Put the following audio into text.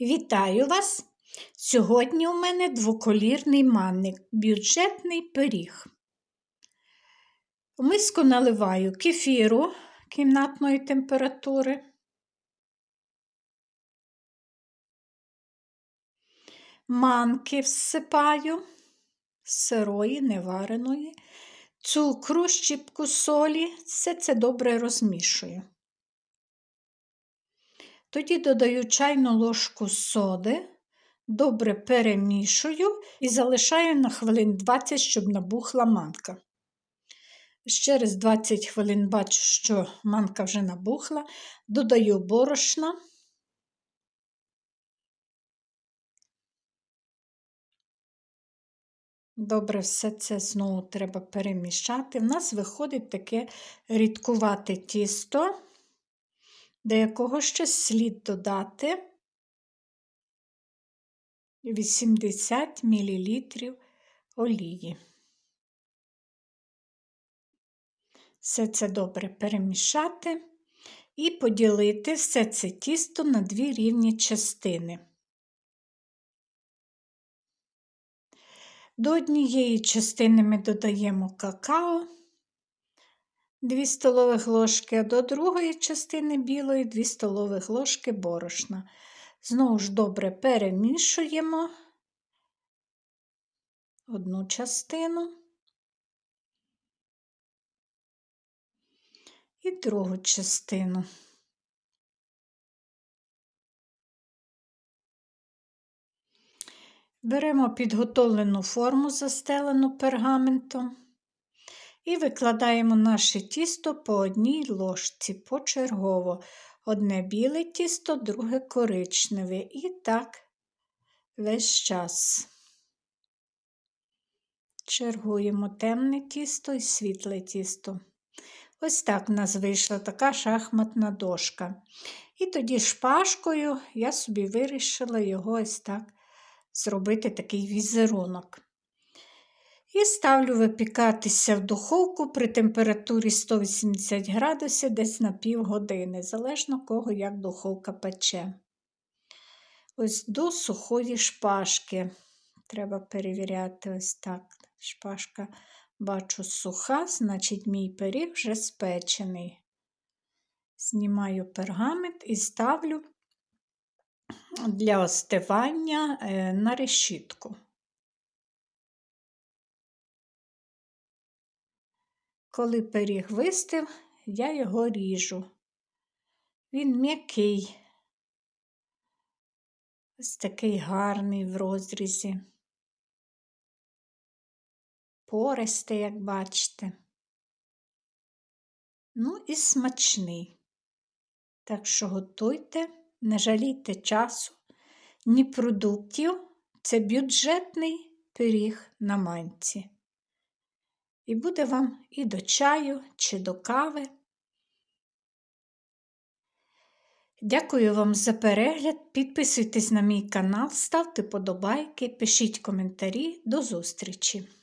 Вітаю вас! Сьогодні у мене двоколірний манник, бюджетний пиріг. У миску наливаю кефіру кімнатної температури, манки всипаю сирої, невареної, цукру, щіпку солі, все це добре розмішую. Тоді додаю чайну ложку соди, добре перемішую і залишаю на хвилин 20, щоб набухла манка. Через 20 хвилин бачу, що манка вже набухла, додаю борошна. Добре, все це знову треба перемішати. У нас виходить таке рідкувате тісто до якого ще слід додати 80 мл олії. Все це добре перемішати і поділити все це тісто на дві рівні частини. До однієї частини ми додаємо какао. 2 столових ложки, до другої частини білої 2 столових ложки борошна. Знову ж добре перемішуємо одну частину і другу частину. Беремо підготовлену форму, застелену пергаментом. І викладаємо наше тісто по одній ложці почергово. Одне біле тісто, друге коричневе. І так весь час. Чергуємо темне тісто і світле тісто. Ось так в нас вийшла така шахматна дошка. І тоді шпажкою я собі вирішила його ось так зробити такий візерунок. І ставлю випікатися в духовку при температурі 180 градусів десь на півгодини, залежно кого як духовка пече. Ось до сухої шпажки. Треба перевіряти ось так. Шпажка, бачу, суха, значить, мій пиріг вже спечений. Знімаю пергамент і ставлю для остивання е, на решітку. Коли пиріг вистив, я його ріжу. Він м'який, ось такий гарний в розрізі, пористий, як бачите. Ну і смачний. Так що готуйте, не жалійте часу, ні продуктів. Це бюджетний пиріг на манці. І буде вам і до чаю, чи до кави. Дякую вам за перегляд. Підписуйтесь на мій канал, ставте подобайки, пишіть коментарі. До зустрічі!